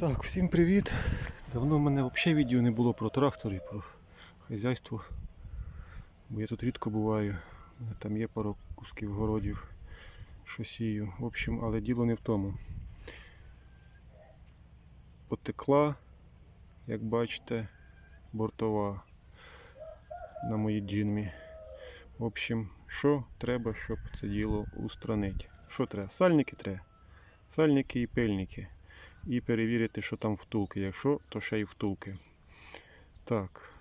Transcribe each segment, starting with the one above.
Так, всім привіт. Давно в мене взагалі відео не було про трактор і про хазяйство. Бо я тут рідко буваю. Там є пару кусків городів, що сію. В общем, але діло не в тому. Потекла, як бачите, бортова на моїй джинмі. В общем, що треба, щоб це діло устранити? Що треба? Сальники треба. Сальники і пильники і перевірити, що там втулки. Якщо, то ще й втулки. Так,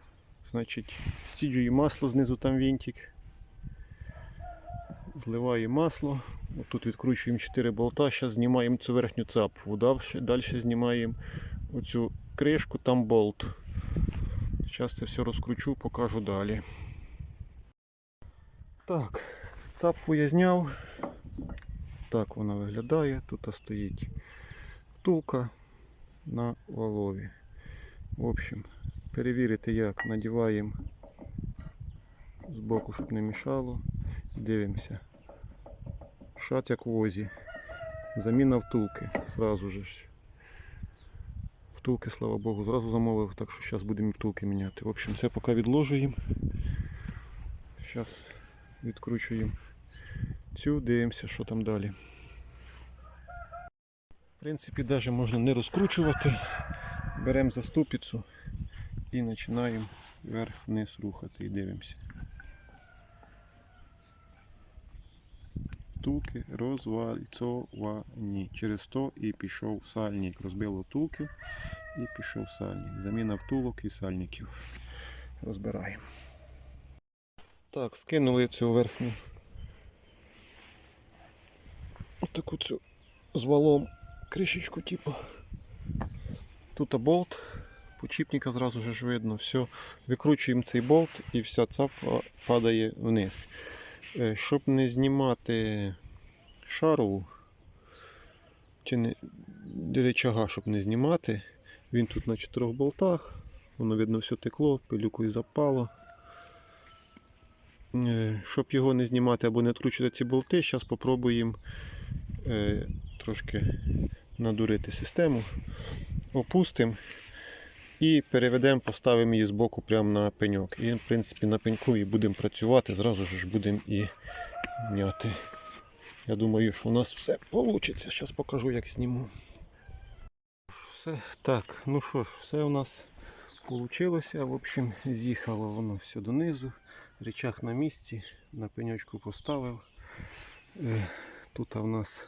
значить, стіджую масло, знизу там вінтик. Зливаю масло. Тут відкручуємо 4 болта. Зараз знімаємо цю верхню цапфу. Далі знімаємо оцю кришку, там болт. Зараз це все розкручу, покажу далі. Так, цапфу я зняв. Так вона виглядає. Тут стоїть втулка на валові. В общем, перевірити як надіваємо з боку, щоб не мішало. Дивимося. Шат як в возі. Заміна втулки. Зразу же ж. Втулки, слава Богу, зразу замовив, так що зараз будемо втулки міняти. В общем, це поки відложуємо. Зараз відкручуємо цю, дивимося, що там далі. В принципі, навіть можна не розкручувати. Беремо заступицю і починаємо вверх-вниз рухати і дивимося. Втулки розвальцовані. Через то і пішов сальник. Розбило втулки і пішов сальник. Заміна втулок і сальників. Розбираємо. Так, скинули цю верхню. Отаку цю з валом кришечку типу. Тут болт, почіпника зразу ж видно, все. Викручуємо цей болт і вся цапа падає вниз. Е, Щоб не знімати шарову, чи не речага, щоб не знімати, він тут на чотирьох болтах, воно видно все текло, пилюкою запало. Е, Щоб його не знімати або не відкручувати ці болти, зараз спробуємо е, трошки надурити систему, опустимо і переведемо, поставимо її збоку прямо на пеньок. І в принципі на пеньку і будемо працювати, зразу ж будемо і м'яти. Я думаю, що у нас все вийде. Зараз покажу, як зніму. Все так, ну що ж, все у нас вийшло. В общем, з'їхало воно все донизу. Речах на місці, на пеньочку поставив. Е, Тут у нас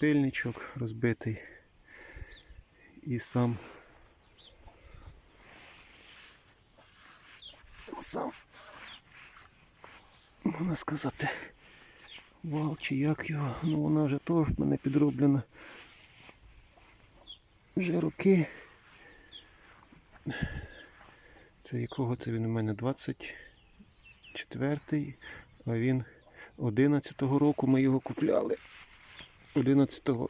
пильничок розбитий. І сам. Сам. Можна сказати вал чи як його, ну вона вже теж в мене підроблена. Вже роки. Це якого це він у мене? 24-й, а він 11-го року ми його купляли. 11-го,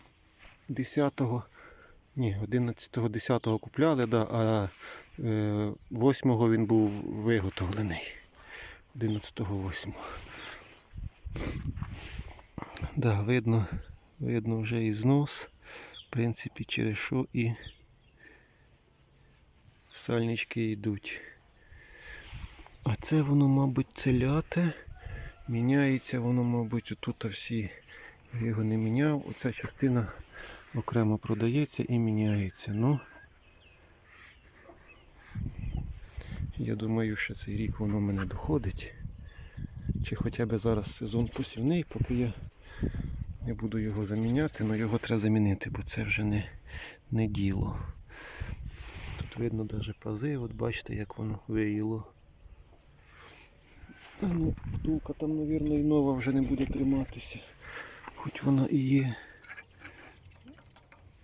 10-го, ні, 11-го, 10-го купляли, да, а е, 8-го він був виготовлений. 11-го, 8-го. Да, видно, видно вже і знос, в принципі, через що і сальнички йдуть. А це воно, мабуть, целяте. Міняється воно, мабуть, отут всі. Я його не міняв. Оця частина окремо продається і міняється. Ну, я думаю, що цей рік воно мене доходить. Чи хоча б зараз сезон посівний, поки я не буду його заміняти, але його треба замінити, бо це вже не, не діло. Тут видно навіть пази, от бачите, як воно виїло. Ну, втулка там, мабуть, і нова вже не буде триматися. Хоч вона і є.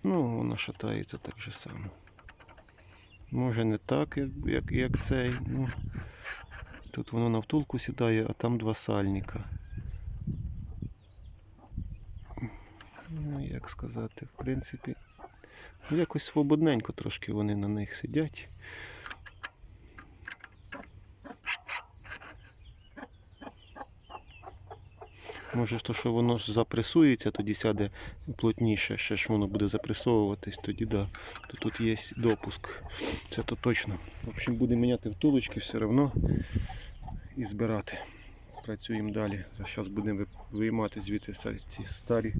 Ну, вона шатається так же само. Може не так, як, як, цей. Ну, тут воно на втулку сідає, а там два сальника. Ну, як сказати, в принципі, ну, якось свободненько трошки вони на них сидять. Може, то, що воно ж запресується, тоді сяде плотніше, ще ж воно буде запресовуватись, тоді да. То тут є допуск. Це то точно. В общем, будемо міняти втулочки все одно і збирати. Працюємо далі. Зараз будемо виймати звідти ці старі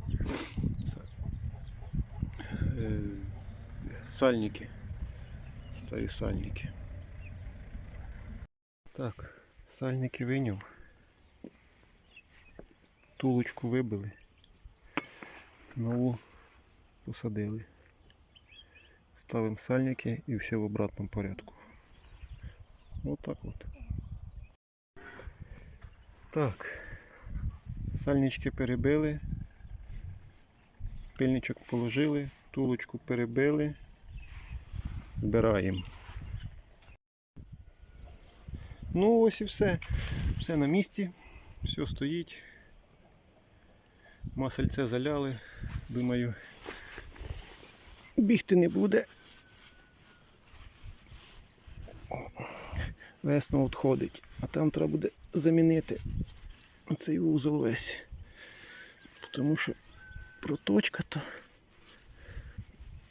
е, сальники. Старі сальники. Так, сальники виняв. Тулочку вибили. Нову посадили. Ставимо сальники і все в обратному порядку. Отак от. Так. Сальнички перебили. Пильничок положили, тулочку перебили. Збираємо. Ну ось і все. Все на місці, все стоїть. Масельце заляли. Думаю, бігти не буде. Весно відходить, а там треба буде замінити оцей вузол весь. Тому що проточка то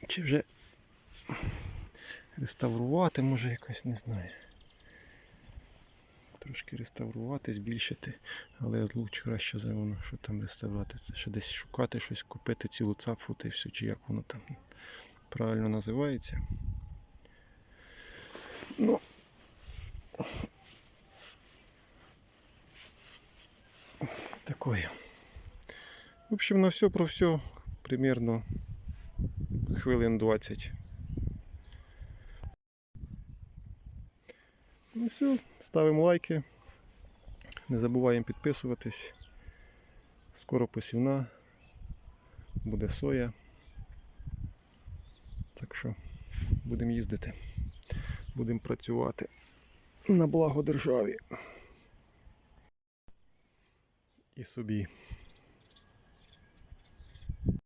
чи вже реставрувати може якось, не знаю. Трошки реставрувати, збільшити, але лучше краще за воно, що там реставрувати. Це ще десь шукати щось, купити цілу цапфу та все, чи як воно там правильно називається. Ну, такое. В общем, на все про все примерно хвилин 20. Ну все, ставимо лайки. Не забуваємо підписуватись. Скоро посівна. Буде соя. Так що будемо їздити. Будемо працювати на благо державі. І собі.